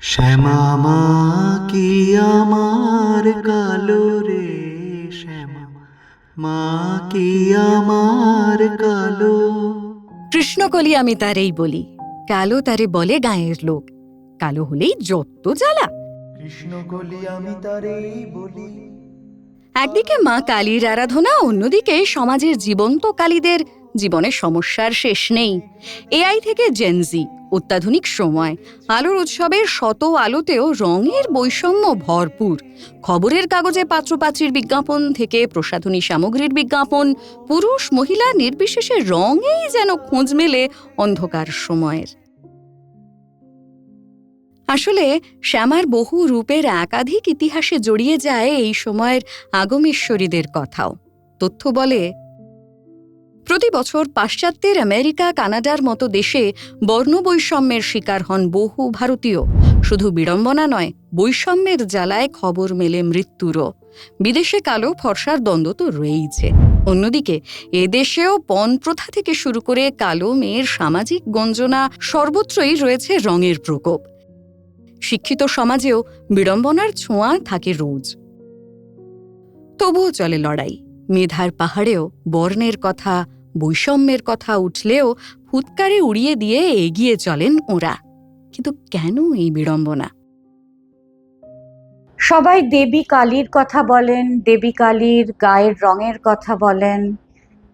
শ্যামা মা কি আমার কালো রে শ্যামা? মা কি আমার কালো? কৃষ্ণকলি আমি তারেই বলি। কালো তারে বলে গায়ের লোক। কালো হলেই যত জ্বালা। কৃষ্ণ কলি আমি তারেই বলি। একদিকে মা কালীর আরাধনা অন্যদিকে সমাজের জীবন্ত কালীদের জীবনের সমস্যার শেষ নেই। এআই থেকে জেনজি অত্যাধুনিক সময়, আলোর উৎসবের শত আলোতেও রঙের বৈষম্য ভরপুর। খবরের কাগজে পাত্রপাত্রীর বিজ্ঞাপন থেকে প্রসাধনী সামগ্রীর বিজ্ঞাপন, পুরুষ মহিলা নির্বিশেষে রঙেই যেন খোঁজ মেলে অন্ধকার সময়ের। আসলে, শ্যামার বহু রূপের একাধিক ইতিহাসে জড়িয়ে যায় এই সময়ের আগমেশ্বরীদের কথাও। তথ্য বলে প্রতি বছর পাশ্চাত্যের আমেরিকা, কানাডার মতো দেশে বর্ণবৈষম্যের শিকার হন বহু ভারতীয়। শুধু বিড়ম্বনা নয়, বৈষম্যের জ্বালায় খবর মেলে মৃত্যুরও। বিদেশে কালো ফর্সার দ্বন্দ্ব তো রয়েইছে। অন্যদিকে এদেশেও পণ প্রথা থেকে শুরু করে কালো মেয়ের সামাজিক গঞ্জনা সর্বত্রই রয়েছে রঙের প্রকোপ। শিক্ষিত সমাজেও বিড়ম্বনার ছোঁয়া থাকে রোজ। তবুও চলে লড়াই। মেধার পাহাড়েও বর্ণের কথা বৈষম্যের কথা উঠলেও ফুৎকারে উড়িয়ে দিয়ে এগিয়ে চলেন ওরা। কিন্তু কেন এই বিড়ম্বনা? সবাই দেবী কালীর কথা বলেন, দেবী কালীর গায়ের রঙের কথা বলেন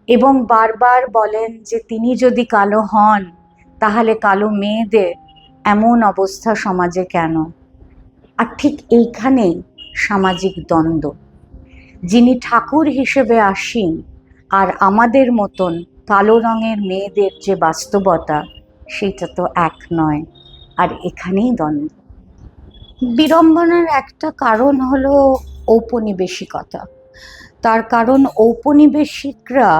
এবং বারবার বলেন যে তিনি যদি কালো হন, তাহলে কালো মেয়েদের এমন অবস্থা সমাজে কেন? আর ঠিক এইখানেই সামাজিক দ্বন্দ্ব। যিনি ঠাকুর হিসেবে আসীন আর আমাদের মতন কালো রঙের মেয়েদের যে বাস্তবতা, সেটা তো এক নয়। আর এখানেই দ্বন্দ্ব। বিড়ম্বনার একটা কারণ হলো ঔপনিবেশিকতা। তার কারণ ঔপনিবেশিকরা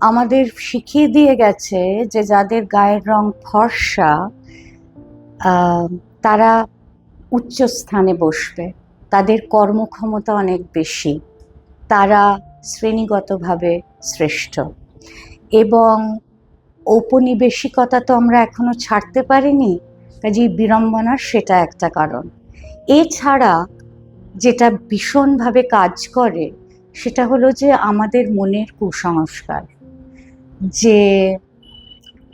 আমাদের শিখিয়ে দিয়ে গেছে যে যাদের গায়ের রং ফর্সা তারা উচ্চ স্থানে বসবে। তাদের কর্মক্ষমতা অনেক বেশি। তারা শ্রেণীগতভাবে শ্রেষ্ঠ। এবং ঔপনিবেশিকতা তো আমরা এখনও ছাড়তে পারিনি, কাজেই বিড়ম্বনার সেটা একটা কারণ। এছাড়া যেটা ভীষণভাবে কাজ করে, সেটা হলো যে আমাদের মনের কুসংস্কার। যে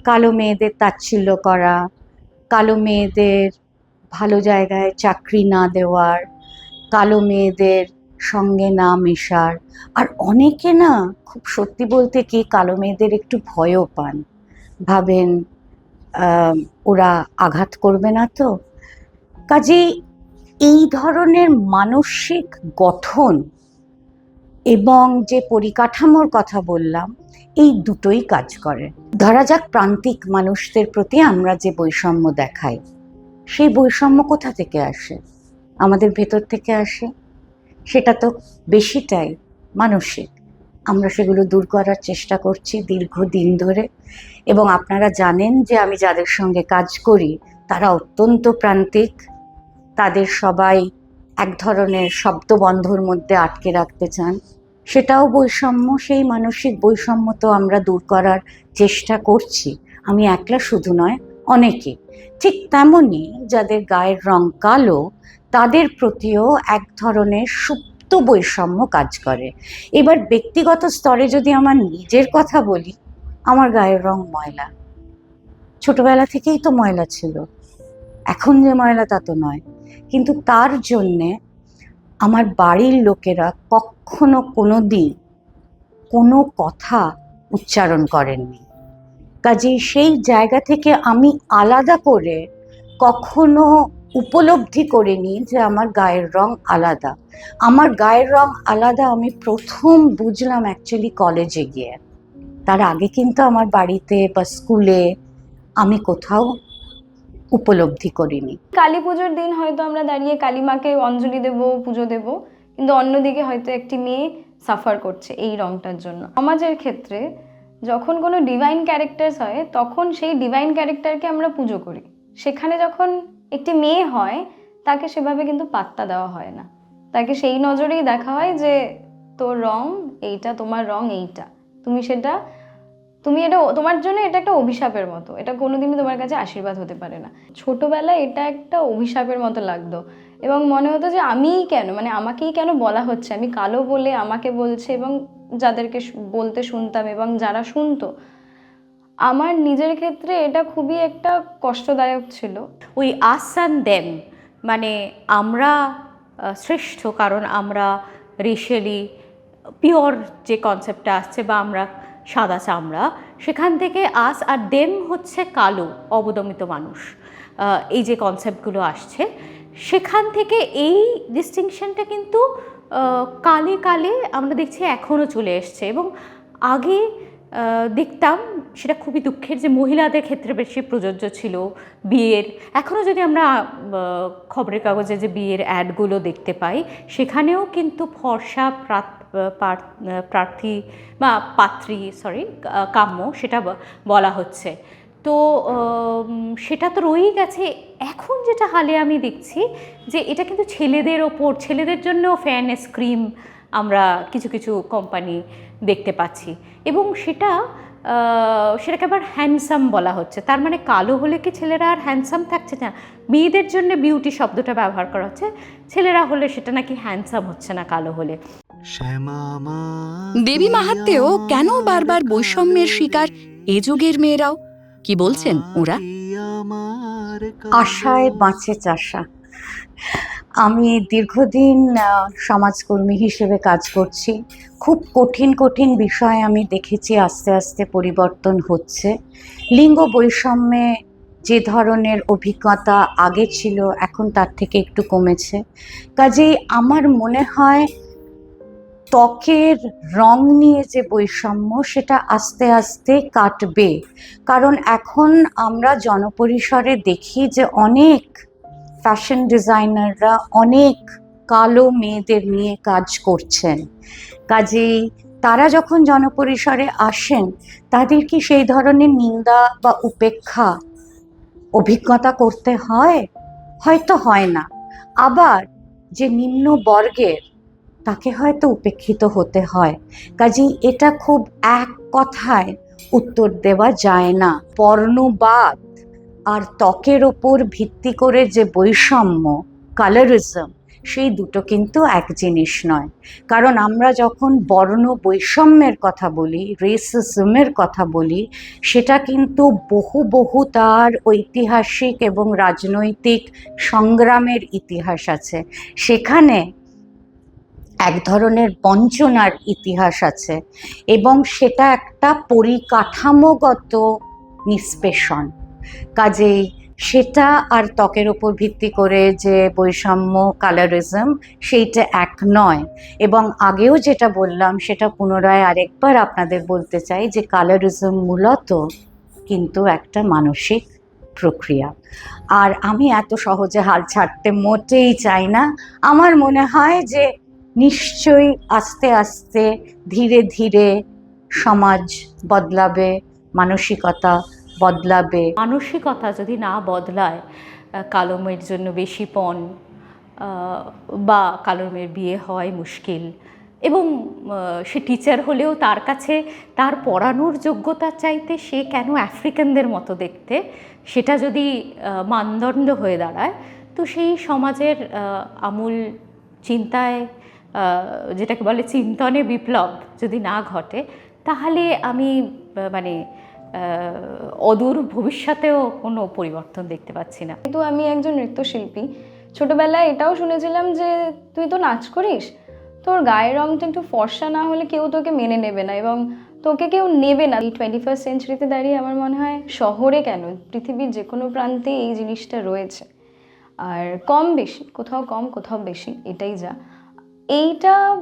কালো মেয়েদের তাচ্ছিল্য করা, কালো মেয়েদের ভালো জায়গায় চাকরি না দেওয়ার, কালো মেয়েদের সঙ্গে না মেশার। আর অনেকে না, খুব সত্যি বলতে কি কালো মেয়েদের একটু ভয়ও পান। ভাবেন ওরা আঘাত করবে না তো। কাজেই এই ধরনের মানসিক গঠন এবং যে পরিকাঠামোর কথা বললাম, এই দুটোই কাজ করে। ধরা যাক প্রান্তিক মানুষদের প্রতি আমরা যে বৈষম্য দেখাই, সেই বৈষম্য কোথা থেকে আসে? আমাদের ভেতর থেকে আসে? সেটা তো বেশিটাই মানসিক। আমরা সেগুলো দূর করার চেষ্টা করছি দীর্ঘদিন ধরে। এবং আপনারা জানেন যে আমি যাদের সঙ্গে কাজ করি, তারা অত্যন্ত প্রান্তিক। তাদের সবাই এক ধরনের শব্দবন্ধর মধ্যে আটকে রাখতে চান। সেটাও বৈষম্য, সেই মানসিক বৈষম্য তো আমরা দূর করার চেষ্টা করছি। আমি একলা শুধু নয়, অনেকে। ঠিক তেমনই যাদের গায়ের রং কালো তাদের প্রতিও এক ধরনের সুপ্ত বৈষম্য কাজ করে। এবার ব্যক্তিগত স্তরে যদি আমার নিজের কথা বলি, আমার গায়ের রং ময়লা। ছোটবেলা থেকেই তো ময়লা ছিল। এখন যে ময়লা তা তো নয়। কিন্তু তার জন্যে আমার বাড়ির লোকেরা কখনো কোনো দিন কোনো কথা উচ্চারণ করেননি। কাজেই সেই জায়গা থেকে আমি আলাদা করে কখনো উপলব্ধি করে করিনি যে আমার গায়ের রং আলাদা। আমার গায়ের রং আলাদা আমি প্রথম বুঝলাম অ্যাকচুয়ালি কলেজে গিয়ে। তার আগে কিন্তু আমার বাড়িতে বা স্কুলে আমি কোথাও উপলব্ধি করিনি। কালী পুজোর দিন হয়তো আমরা দাঁড়িয়ে কালী মাকে অঞ্জলি দেব, পুজো দেব, কিন্তু অন্যদিকে হয়তো একটি মেয়ে সাফার করছে এই রংটার জন্য। সমাজের ক্ষেত্রে যখন কোনো ডিভাইন ক্যারেক্টার্স হয়, তখন সেই ডিভাইন ক্যারেক্টারকে আমরা পুজো করি। সেখানে যখন একটি মেয়ে হয়, তাকে সেভাবে কিন্তু পাত্তা দেওয়া হয় না। তাকে সেই নজরেই দেখা হয় যে, তোর রং এইটা, তোমার রং এইটা। তুমি সেটা, তুমি এটা, তোমার জন্য এটা একটা অভিশাপের মতো। এটা কোনোদিনই তোমার কাছে আশীর্বাদ হতে পারে না। ছোটোবেলায় এটা একটা অভিশাপের মতো লাগতো এবং মনে হতো যে, আমিই কেন? মানে আমাকেই কেন বলা হচ্ছে? আমি কালো বলে আমাকে বলছে এবং যাদেরকে বলতে শুনতাম এবং যারা শুনতো আমার নিজের ক্ষেত্রে এটা খুবই একটা কষ্টদায়ক ছিল। ওই আস অ্যান্ড দেম মানে আমরা শ্রেষ্ঠ, কারণ আমরা রেশিয়ালি পিওর যে কনসেপ্টটা আসছে বা আমরা সাদা চামড়া, সেখান থেকে আস আর দেম হচ্ছে কালো, অবদমিত মানুষ এই যে কনসেপ্টগুলো আসছে, সেখান থেকে এই ডিস্টিংশনটা কিন্তু কালে কালে আমরা দেখছি এখনও চলে এসছে এবং আগে দেখতাম সেটা খুবই দুঃখের যে মহিলাদের ক্ষেত্রে বেশি প্রযোজ্য ছিল বিয়ের। এখনও যদি আমরা খবরের কাগজে যে বিয়ের অ্যাডগুলো দেখতে পাই, সেখানেও কিন্তু ফর্সা প্রার্থী বা পাত্রী সরি কাম্য সেটা বলা হচ্ছে। তো সেটা তো রয়েই গেছে। এখন যেটা হালে আমি দেখছি যে এটা কিন্তু ছেলেদের ওপর, ছেলেদের জন্য ফেয়ারনেস ক্রিম আমরা কিছু কিছু কোম্পানি দেখতে পাচ্ছি। এবং সেটা আহ, সেটাকে আবার হ্যান্ডসাম বলা হচ্ছে। তার মানে কালো হলে কি ছেলেরা আর হ্যান্ডসাম থাকছে না? মেয়েদের জন্য বিউটি শব্দটা ব্যবহার করা হচ্ছে। ছেলেরা হলে সেটা নাকি হ্যান্ডসাম হচ্ছে না কালো হলে। দেবী মাহাত্মেও কেন বারবার বৈষম্যের শিকার এ যুগের মেয়েরাও? কি বলছেন ওরা? আশায় বাঁচে চাষা। আমি দীর্ঘদিন সমাজকর্মী হিসেবে কাজ করছি। খুব কঠিন কঠিন বিষয় আমি দেখেছি, আস্তে আস্তে পরিবর্তন হচ্ছে। লিঙ্গ বৈষম্যে যে ধরনের অভিজ্ঞতা আগে ছিল, এখন তার থেকে একটু কমেছে। কাজেই আমার মনে হয়, ত্বকের রং নিয়ে যে বৈষম্য, সেটা আস্তে আস্তে কাটবে। কারণ এখন আমরা জনপরিসরে দেখি যে অনেক ফ্যাশন ডিজাইনাররা অনেক কালো মেয়েদের নিয়ে কাজ করছেন। কাজেই তারা যখন জনপরিসরে আসেন, তাদের কি সেই ধরনের নিন্দা বা উপেক্ষা, অভিজ্ঞতা করতে হয়? হয়তো হয় না। আবার যে নিম্ন বর্গের, তাকে হয়তো উপেক্ষিত হতে হয়। কাজেই এটা খুব এক কথায় উত্তর দেওয়া যায় না। বর্ণবাদ আর ত্বকের ওপর ভিত্তি করে যে বৈষম্য কালারিজম সেই দুটো কিন্তু এক জিনিস নয়। কারণ আমরা যখন বর্ণ বৈষম্যের কথা বলি রেসিজমের কথা বলি, সেটা কিন্তু বহু বহু তার ঐতিহাসিক এবং রাজনৈতিক সংগ্রামের ইতিহাস আছে। সেখানে এক ধরনের বঞ্চনার ইতিহাস আছে এবং সেটা একটা পরিকাঠামোগত নিষ্পেষণ। কাজেই সেটা আর ত্বকের ওপর ভিত্তি করে যে বৈষম্য কালারিজম সেইটা এক নয়। এবং আগেও যেটা বললাম, সেটা পুনরায় আরেকবার আপনাদের বলতে চাই যে কালারিজম মূলত কিন্তু একটা মানসিক প্রক্রিয়া। আর আমি এত সহজে হাল ছাড়তে মোটেই চাই না। আমার মনে হয় যে নিশ্চয়ই আস্তে আস্তে ধীরে ধীরে সমাজ বদলাবে, মানসিকতা বদলাবে। মানসিকতা যদি না বদলায় কালো মেয়ের জন্য বেশি পণ বা কালো মেয়ের বিয়ে হয় মুশকিল। এবং সে টিচার হলেও তার কাছে তার পড়ানোর যোগ্যতা চাইতে সে কেন আফ্রিকানদের মতো দেখতে? সেটা যদি মানদণ্ড হয়ে দাঁড়ায়, তো সেই সমাজের আমূল চিন্তায় যেটাকে বলে চিন্তনে বিপ্লব যদি না ঘটে, তাহলে আমি মানে অদূর ভবিষ্যতেও কোনো পরিবর্তন দেখতে পাচ্ছি না। কিন্তু আমি একজন নৃত্যশিল্পী। ছোটবেলায় এটাও শুনেছিলাম যে, তুই তো নাচ করিস, তোর গায়ের রংটা একটু ফর্সা না হলে কেউ তোকে মেনে নেবে না এবং তোকে কেউ নেবে না। এই টোয়েন্টি ফার্স্ট সেঞ্চুরিতে দাঁড়িয়ে আমার মনে হয়, শহরে কেন? পৃথিবীর যে কোনো প্রান্তে এই জিনিসটা রয়েছে। আর কম বেশি, কোথাও কম, কোথাও বেশি, এটাই যা। এইটা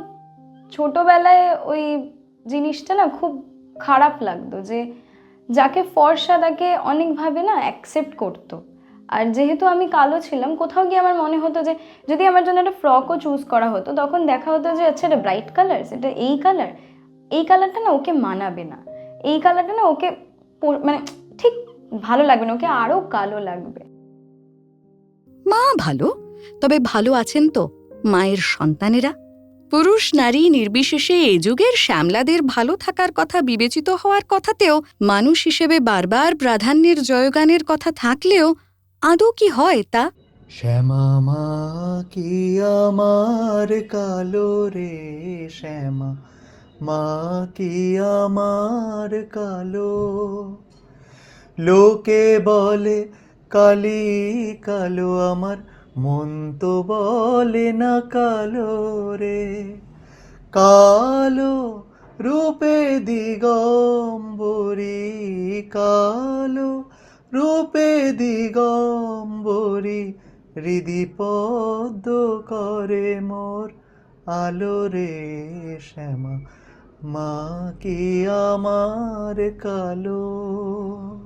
ছোটবেলায় ওই জিনিসটা না খুব খারাপ লাগতো যে যাকে ফর্সা তাকে অনেকভাবে না অ্যাকসেপ্ট করতো। আর যেহেতু আমি কালো ছিলাম, কোথাও গিয়ে আমার মনে হতো যে, যদি আমার জন্য একটা ফ্রকও চুজ করা হতো, তখন দেখা হতো যে আচ্ছা এটা ব্রাইট কালার এটা এই কালার এই কালারটা না ওকে মানাবে না। এই কালারটা না ওকে মানে ঠিক ভালো লাগবে না, ওকে আরও কালো লাগবে। মা ভালো, তবে ভালো আছেন তো মায়ের সন্তানেরা? পুরুষ নারী নির্বিশেষে এ যুগের শ্যামলাদের ভালো থাকার কথা বিবেচিত হওয়ার কথাতেও মানুষ হিসেবে বারবার প্রাধান্যের জয়গানের কথা থাকলেও আদৌ কি হয় তা? শ্যামা মা, কি আমার কালো রে শ্যামা? মা, কি আমার কালো? লোকে বলে কালি কালো আমার মন তো বলে না কালো রে, কালো রূপে দিগম্বরী, কালো রূপে দিগম্বরী, হৃদি পদ্ম করে মোর আলো রে শ্যামা, মা কি আমার কালো?